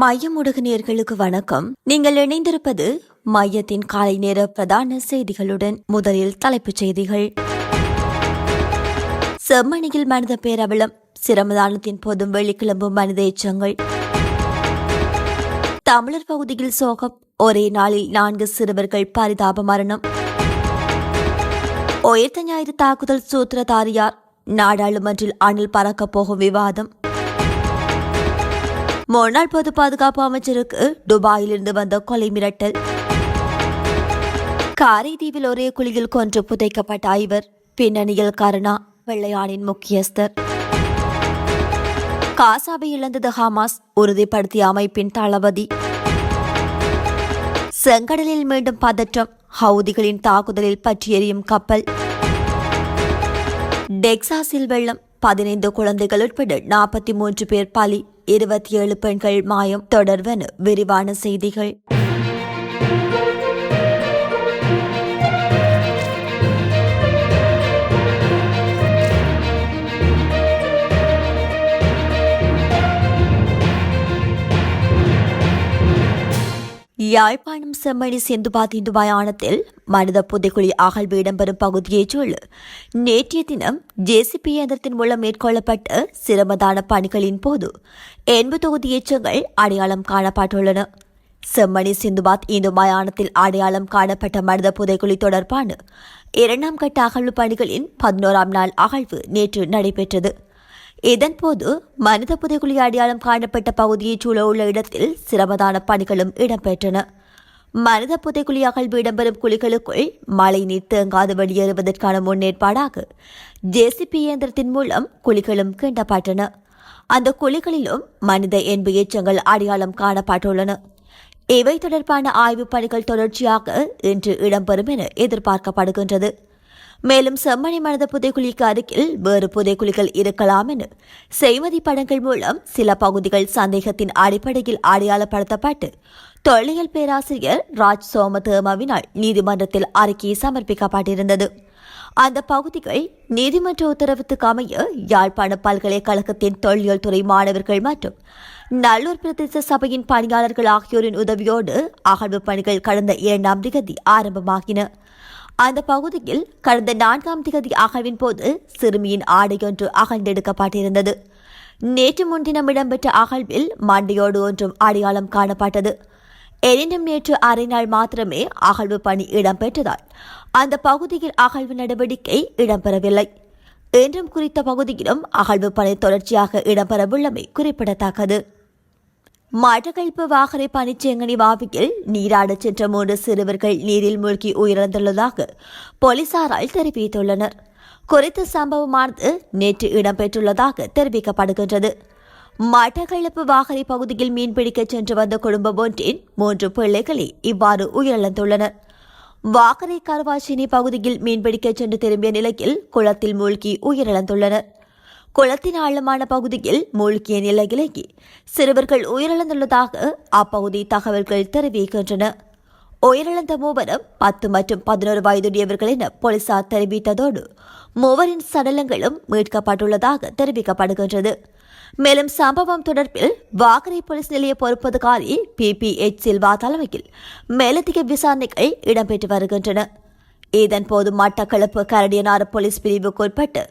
மையம் நேர்களுக்கு வணக்கம். நீங்கள் இணைந்திருப்பது மையத்தின் காலை நேர பிரதான செய்திகளுடன் முதலில் தலைப்புச் செய்திகள். செம்மணியில் மனித பேரவலம் சிரமதானத்தின் போதும் வெளிக்கிளம்பும் மனித எச்சங்கள். தமிழர் பகுதியில் சோகம் ஒரே நாளில் நான்கு சிறுவர்கள் பரிதாப மரணம். உயர்த்த ஞாயிறு தாக்குதல் சூத்திரதாரியார் நாடாளுமன்றில் அணில் பறக்கப் போகும் விவாதம். முன்னாள் பொது பாதுகாப்பு அமைச்சருக்கு துபாயிலிருந்து வந்த கொலை மிரட்டல். காரைதீவில் ஒரே குழியில் கொன்று புதைக்கப்பட்ட ஐவர் பின்னணியில் கருணா வெள்ளையானின் முக்கியஸ்தர். காசாவை இழந்தது ஹமாஸ் உறுதிப்படுத்திய அமைப்பின் தளபதி. செங்கடலில் மீண்டும் பதற்றம் ஹவுதிகளின் தாக்குதலில் பற்றி எரியும் கப்பல். டெக்சாஸில் வெள்ளம் பதினைந்து குழந்தைகள் உட்பட நாற்பத்தி மூன்று பேர் பலி. இருபத்தி ஏழு பெண்கள் மாயம் தொடர்வன விரிவான செய்திகள். யாழ்ப்பாணம் செம்மணி செந்துபாத் இந்து மயானத்தில் மனித புதைக்குழி அகழ்வு இடம்பெறும் பகுதியைச் சூழ நேற்றைய தினம் ஜேசிபி இயந்திரத்தின் மூலம் மேற்கொள்ளப்பட்ட சிரமதான பணிகளின் போது எண்பது தொகுதி எச்சங்கள் அடையாளம் காணப்பட்டுள்ளன. செம்மணி சிந்துபாத் இந்து மயானத்தில் அடையாளம் காணப்பட்ட மனித புதைக்குழி தொடர்பான இரண்டாம் கட்ட அகழ்வு பணிகளின் பதினோராம் நாள் அகழ்வு நேற்று நடைபெற்றது. இதன்போது மனித புதைகுழி அடையாளம் காணப்பட்ட பகுதியைச் சூழ உள்ள இடத்தில் சிரமதான பணிகளும் இடம்பெற்றன. மனித புதைக்குழி அகழ்வு இடம்பெறும் குழிகளுக்குள் மழை நீர் தேங்காது வெளியேறுவதற்கான முன்னேற்பாடாக ஜேசிபி இயந்திரத்தின் மூலம் குழிகளும் கிண்டப்பட்டன. அந்த குழிகளிலும் மனித என்பு எச்சங்கள் அடையாளம் காணப்பட்டுள்ளன. இவை தொடர்பான ஆய்வுப் பணிகள் தொடர்ச்சியாக இன்று இடம்பெறும் என எதிர்பார்க்கப்படுகின்றது. மேலும் செம்மணி மனித புதைக்குழிக்கு அருகில் வேறு புதைக்குழிகள் இருக்கலாம் என செய்மதி படங்கள் மூலம் சில பகுதிகள் சந்தேகத்தின் அடிப்படையில் அடையாளப்படுத்தப்பட்டு தொல்லியல் பேராசிரியர் ராஜ் சோமதேமாவினால் நீதிமன்றத்தில் அறிக்கை சமர்ப்பிக்கப்பட்டிருந்தது. அந்த பகுதிகள் நீதிமன்ற உத்தரவுக்கு அமைய யாழ்ப்பாண பல்கலைக்கழகத்தின் தொல்லியல் துறை மாணவர்கள் மற்றும் நல்லூர் பிரதேச சபையின் பணியாளர்கள் ஆகியோரின் உதவியோடு அகழ்வு பணிகள் கடந்த இரண்டாம் திகதி ஆரம்பமாகின. அந்த பகுதியில் கடந்த நான்காம் திகதி அகழ்வின் போது சிறுமியின் ஆடையொன்று அகழ்ந்தெடுக்கப்பட்டிருந்தது. நேற்று முன்தினம் இடம்பெற்ற அகழ்வில் மண்டையோடு ஒன்றும் அடையாளம் காணப்பட்டது. எனினும் நேற்று அரை நாள் மாத்திரமே அகழ்வு பணி இடம்பெற்றதால் அந்த பகுதியில் அகழ்வு நடவடிக்கை இடம்பெறவில்லை. என்றும் குறித்த பகுதியிலும் அகழ்வு பணி தொடர்ச்சியாக இடம்பெறவுள்ளமை குறிப்பிடத்தக்கது. மட்டக்களப்பு வாகரை பனிச்சேங்கனி வாவியில் நீராடச் சென்ற மூன்று சிறுவர்கள் நீரில் மூழ்கி உயிரிழந்துள்ளதாக போலீசாரால் தெரிவித்துள்ளனர். குறித்த சம்பவமானது நேற்று இடம்பெற்றுள்ளதாக தெரிவிக்கப்படுகின்றது. மட்டக்களப்பு வாகரை பகுதியில் மீன்பிடிக்கச் சென்று வந்த குடும்பம் ஒன்றின் மூன்று பிள்ளைகளே இவ்வாறு உயிரிழந்துள்ளனர். வாகரை கருவாச்சினி பகுதியில் மீன்பிடிக்கச் சென்று திரும்பிய நிலையில் குளத்தில் மூழ்கி உயிரிழந்துள்ளனர். குளத்தின் ஆழமான பகுதியில் மூழ்கிய நிலையிலேயே சிறுவர்கள் உயிரிழந்துள்ளதாக அப்பகுதி தகவல்கள் தெரிவிக்கின்றன. உயிரிழந்த மூவரும் பத்து மற்றும் பதினோரு வயதுடையவர்கள் என போலீசார் தெரிவித்ததோடு மூவரின் சடலங்களும் மீட்கப்பட்டுள்ளதாக தெரிவிக்கப்படுகின்றது. மேலும் சம்பவம் தொடர்பில் வாகரை போலீஸ் நிலைய பொறுப்பதிகாரி பி பி எச் சில்வா தலைமையில் மேலதிக விசாரணைகள் இடம்பெற்று வருகின்றன. இதன்போது மட்டக்களப்பு கரடியனாறு போலீஸ் பிரிவுக்குட்பட்டு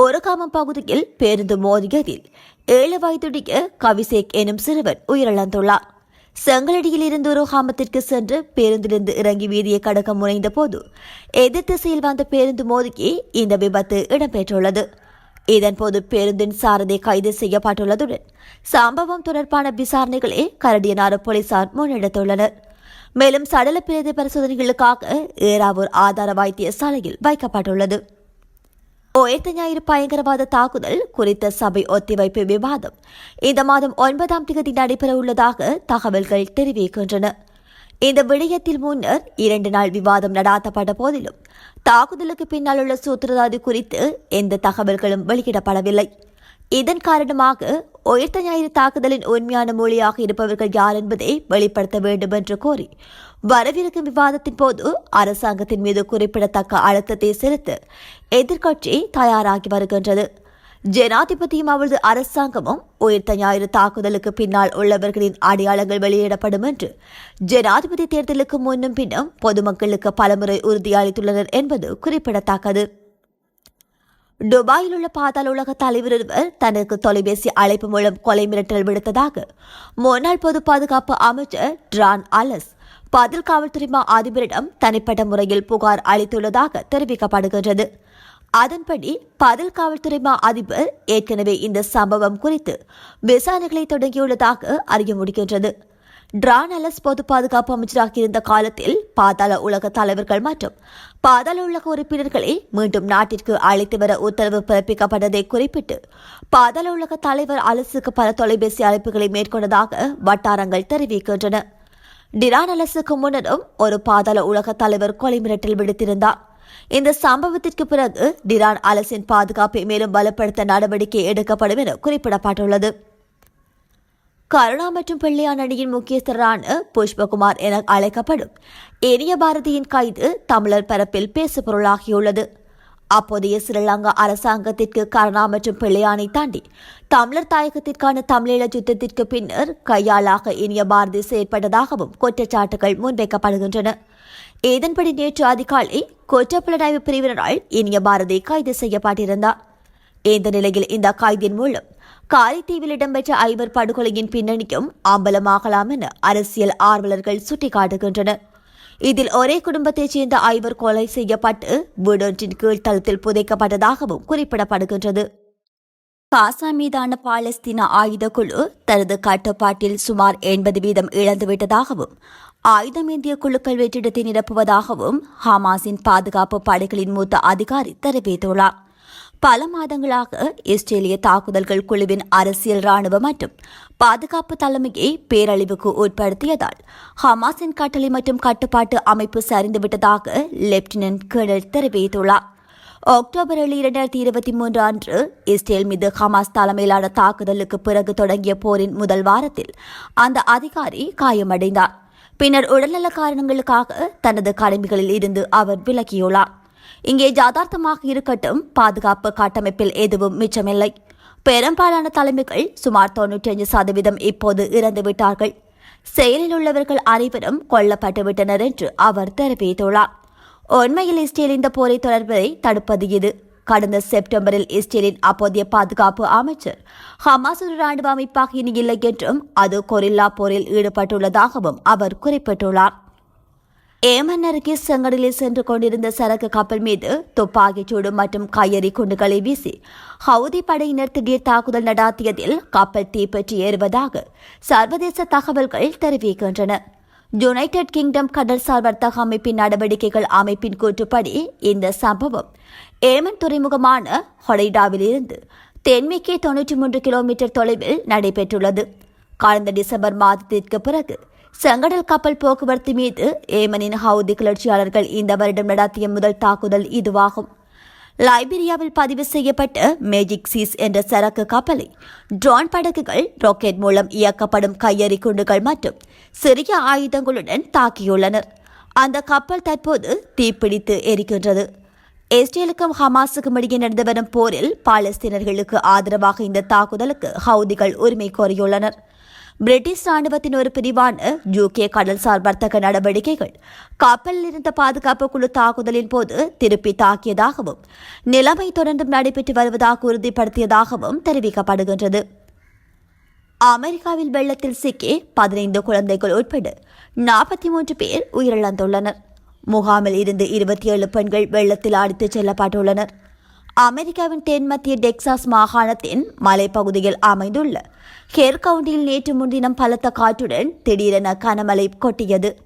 ஒரு காமம் பகுதியில் பேருந்து மோதியதில் ஏழு வயதுடைய கவிசேக் எனும் சிறுவன் உயிரிழந்துள்ளார். செங்கலடியில் இருந்து ஒரு கிராமத்திற்கு சென்று பேருந்திலிருந்து இறங்கி வீதியை கடக்க முனைந்த போது எதிர் திசையில் வந்த பேருந்து மோதிக்கு இந்த விபத்து இடம்பெற்றுள்ளது. இதன்போது பேருந்தின் சாரதி கைது செய்யப்பட்டுள்ளதுடன் சம்பவம் தொடர்பான விசாரணைகளை கரடியனாறு போலீசார் முன்னெடுத்துள்ளனர். மேலும் சடல பிரேத பரிசோதனைகளுக்காக ஏராவூர் ஆதார வைத்தியசாலையில் வைக்கப்பட்டுள்ளது. உயர்த்த ஞாயிறு பயங்கரவாத தாக்குதல் குறித்த சபை ஒத்திவைப்பு விவாதம். இந்த மாதம் ஒன்பதாம் தேதி நடைபெற உள்ளதாக தகவல்கள் தெரிவிக்கின்றன. இந்த விடயத்தில் முன்னர் இரண்டு நாள் விவாதம் நடாத்தப்பட்ட போதிலும் தாக்குதலுக்கு பின்னால் உள்ள சூத்திரதாதி குறித்து எந்த தகவல்களும் வெளியிடப்படவில்லை. இதன் காரணமாக உயிர்த்த ஞாயிறு தாக்குதலின் உண்மையான மொழியாக இருப்பவர்கள் யார் என்பதை வெளிப்படுத்த வேண்டும் என்று கோரி வரவிருக்கும் விவாதத்தின் போது அரசாங்கத்தின் மீது குறிப்பிடத்தக்க அழுத்தத்தை செலுத்த எதிர்க்கட்சி தயாராகி வருகின்றது. ஜனாதிபதியும் அவரது அரசாங்கமும் உயிர்த்த ஞாயிறு தாக்குதலுக்கு பின்னால் உள்ளவர்களின் அடையாளங்கள் வெளியிடப்படும் என்று ஜனாதிபதி தேர்தலுக்கு முன்னும் பின்னும் பொதுமக்களுக்கு பலமுறை உறுதியளித்துள்ளனர் என்பது குறிப்பிடத்தக்கது. துபாயில் உள்ள பாதாள உலக தலைவர் ஒருவர் தனக்கு தொலைபேசி அழைப்பு மூலம் கொலை மிரட்டல் விடுத்ததாக முன்னாள் பொது பாதுகாப்பு அமைச்சர் ட்ரான் அலஸ் பதில் காவல்துறை மா அதிபரிடம் தனிப்பட்ட முறையில் புகார் அளித்துள்ளதாக தெரிவிக்கப்படுகின்றது. அதன்படி பதில் காவல்துறை மா அதிபர் ஏற்கனவே இந்த சம்பவம் குறித்து விசாரணைகளை தொடங்கியுள்ளதாக அறிய முடிகின்றது. டிரான் அலஸ் பொது பாதுகாப்பு அமைச்சராக இருந்த காலத்தில் பாதாள உலக தலைவர்கள் மற்றும் பாதாள உலக உறுப்பினர்களை மீண்டும் நாட்டிற்கு அழைத்து வர உத்தரவு பிறப்பிக்கப்பட்டதை குறிப்பிட்டு பாதாள உலக தலைவர் அலசுக்கு பல தொலைபேசி அழைப்புகளை மேற்கொண்டதாக வட்டாரங்கள் தெரிவிக்கின்றன. டிரான் அலசுக்கு முன்னரும் ஒரு பாதாள உலக தலைவர் கொலை மிரட்டல் விடுத்திருந்தார். இந்த சம்பவத்திற்கு பிறகு டிரான் அலசின் பாதுகாப்பை மேலும் பலப்படுத்த நடவடிக்கை எடுக்கப்படும் என குறிப்பிடப்பட்டுள்ளது. கருணா மற்றும் பிள்ளையான் அணியின் முக்கியஸ்தரான புஷ்பகுமார் என அழைக்கப்படும் எரிய பாரதியின் கைது தமிழர் பரப்பில் பேசுபொருளாகியுள்ளது. அப்போதைய ஸ்ரீலங்கா அரசாங்கத்திற்கு கருணா மற்றும் பிள்ளையானை தாண்டி தமிழர் தாயகத்திற்கான தமிழீழ யுத்தத்திற்கு பின்னர் கையாளாக இனிய பாரதி செயற்பட்டதாகவும் குற்றச்சாட்டுகள் முன்வைக்கப்படுகின்றன. இதன்படி நேற்று அதிகாலை குற்றப்புலனாய்வு பிரிவினரால் இனிய பாரதி கைது செய்யப்பட்டிருந்தார். இந்த நிலையில் இந்த கைதின் மூலம் காரைத்தீவில் இடம்பெற்ற ஐவர் படுகொலையின் பின்னணியும் அம்பலமாகலாம் என அரசியல் ஆர்வலர்கள் சுட்டிக்காட்டுகின்றனர். இதில் ஒரே குடும்பத்தைச் சேர்ந்த ஐவர் கொலை செய்யப்பட்டு வீடொன்றின் கீழ்த்தளத்தில் புதைக்கப்பட்டதாகவும் குறிப்பிடப்படுகின்றது. காசா மீதான பாலஸ்தீன ஆயுத குழு தனது கட்டுப்பாட்டில் சுமார் எண்பது வீதம் இழந்துவிட்டதாகவும் ஆயுதமேந்திய குழுக்கள் வெற்றிடத்தை நிரப்புவதாகவும் ஹமாஸின் பாதுகாப்பு படைகளின் மூத்த அதிகாரி தெரிவித்துள்ளார். பல மாதங்களாக இஸ்ரேலிய தாக்குதல்கள் குழுவின் அரசியல் ராணுவ மற்றும் பாதுகாப்பு தலைமையை பேரழிவுக்கு உட்படுத்தியதால் ஹமாஸின் கட்டளை மற்றும் கட்டுப்பாட்டு அமைப்பு சரிந்துவிட்டதாக லெப்டினன்ட் கேர்னல் தெரிவித்துள்ளார். அக்டோபர் ஏழு இரண்டாயிரத்தி இருபத்தி மூன்று அன்று இஸ்ரேல் மீது ஹமாஸ் தலைமையிலான தாக்குதலுக்கு பிறகு தொடங்கிய போரின் முதல் வாரத்தில் அந்த அதிகாரி காயமடைந்தார். பின்னர் உடல்நல காரணங்களுக்காக தனது கடமைகளில் இருந்து அவர் விலகியுள்ளார். இங்கே ஜாதார்த்தமாக இருக்கட்டும் பாதுகாப்பு கட்டமைப்பில் எதுவும் மிச்சமில்லை. பெரும்பாலான தலைமைகள் சுமார் தொன்னூற்றி அஞ்சு சதவீதம் இப்போது இறந்துவிட்டார்கள். செயலில் உள்ளவர்கள் அனைவரும் கொல்லப்பட்டுவிட்டனர் என்று அவர் தெரிவித்துள்ளார். உண்மையில் இஸ்ரேல் இந்த போரை தொடர்பதை தடுப்பது இது. கடந்த செப்டம்பரில் இஸ்ரேலின் அப்போதைய பாதுகாப்பு அமைச்சர் ஹமாஸ் ஒரு ராணுவ அமைப்பாக இனி இல்லை என்றும் அது கொரில்லா போரில் ஈடுபட்டுள்ளதாகவும் அவர் குறிப்பிட்டுள்ளார். ஏமன் அருகே செங்கடலில் சென்று கொண்டிருந்த சரக்கு கப்பல் மீது துப்பாக்கிச் சூடு மற்றும் கையெறி குண்டுகளை வீசி ஹவுதி படையினர் திடீர் தாக்குதல் நடாத்தியதில் கப்பல் தீப்பற்றி ஏறுவதாக சர்வதேச தகவல்கள் தெரிவிக்கின்றன. யுனைடெட் கிங்டம் கடல்சார் வர்த்தக அமைப்பின் நடவடிக்கைகள் அமைப்பின் கூற்றுப்படி இந்த சம்பவம் ஏமன் துறைமுகமான ஹொடைடாவிலிருந்து தென்மேற்கே தொன்னூற்றி மூன்று கிலோமீட்டர் தொலைவில் நடைபெற்றுள்ளது. கடந்த டிசம்பர் மாதத்திற்கு பிறகு செங்கடல் கப்பல் போக்குவரத்து மீது ஏமனின் ஹவுதி கிளர்ச்சியாளர்கள் இந்த வருடம் நடத்திய முதல் தாக்குதல் இதுவாகும். லைபீரியாவில் பதிவு செய்யப்பட்ட மேஜிக் சீஸ் என்ற சரக்கு கப்பலை ட்ரோன் படகுகள் ராக்கெட் மூலம் இயக்கப்படும் கையெறி குண்டுகள் மற்றும் சிறிய ஆயுதங்களுடன் தாக்கியுள்ளனர். அந்த கப்பல் தற்போது தீப்பிடித்து எரிக்கின்றது. இஸ்ரேலுக்கும் ஹமாஸுக்கும் இடையே நடந்து வரும் போரில் பாலஸ்தீனர்களுக்கு ஆதரவாக இந்த தாக்குதலுக்கு ஹவுதிகள் உரிமை கோரியுள்ளனர். பிரிட்டிஷ் ராணுவத்தின் ஒரு பிரிவான யூகே கடல்சார் வர்த்தக நடவடிக்கைகள் கப்பலில் இருந்த பாதுகாப்பு குழு தாக்குதலின் போது திருப்பி தாக்கியதாகவும் நிலைமை தொடர்ந்தும் நடைபெற்று வருவதாக உறுதிப்படுத்தியதாகவும் தெரிவிக்கப்படுகின்றது. அமெரிக்காவில் வெள்ளத்தில் சிக்கி பதினைந்து குழந்தைகள் உட்பட நாற்பத்தி மூன்று பேர் உயிரிழந்துள்ளனர். முகாமில் இருந்து இருபத்தி ஏழு பெண்கள் வெள்ளத்தில் அடித்துச் செல்லப்பட்டுள்ளனர். அமெரிக்காவின் தென்மத்திய டெக்சாஸ் மாகாணத்தின் மலைப்பகுதியில் அமைந்துள்ள ஹேர் கவுண்டியில் நேற்று முன்தினம் பலத்த காற்றுடன் திடீரென கனமழை கொட்டியது.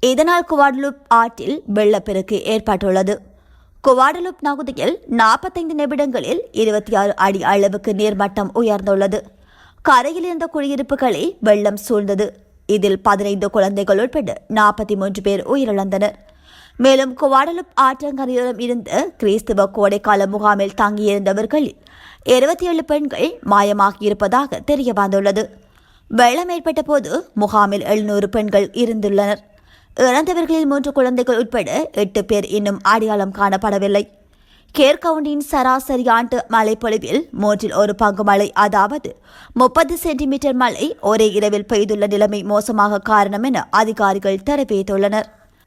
இதனால் குவாடலுப் ஆற்றில் வெள்ளப்பெருக்கு ஏற்பட்டுள்ளது. குவாடலுப் நகுதியில் நாற்பத்தைந்து நிமிடங்களில் இருபத்தி ஆறு அடி அளவுக்கு நீர்மட்டம் உயர்ந்துள்ளது. கரையில் இருந்த குடியிருப்புகளை வெள்ளம் சூழ்ந்தது. இதில் பதினைந்து குழந்தைகள் உட்பட நாற்பத்தி மூன்று பேர் உயிரிழந்தனர். மேலும் குவாடலுப் ஆற்றங்கரையோரம் இருந்து கிறிஸ்துவ கோடைக்கால முகாமில் தங்கியிருந்தவர்களில் இருபத்தி ஏழு பெண்கள் மாயமாகியிருப்பதாக தெரிய வந்துள்ளது வெள்ளம் ஏற்பட்ட போது முகாமில் எழுநூறு பெண்கள் இருந்துள்ளனர். இறந்தவர்களில் மூன்று குழந்தைகள் உட்பட எட்டு பேர் இன்னும் அடையாளம் காணப்படவில்லை. கேர் கவுண்டியின் சராசரி ஆண்டு மழைப்பொழிவில் மூன்றில் ஒரு பங்கு மழை அதாவது முப்பது சென்டிமீட்டர் மழை ஒரே இரவில் பெய்துள்ள நிலைமை மோசமாக காரணம் என அதிகாரிகள் தெரிவித்துள்ளனர்.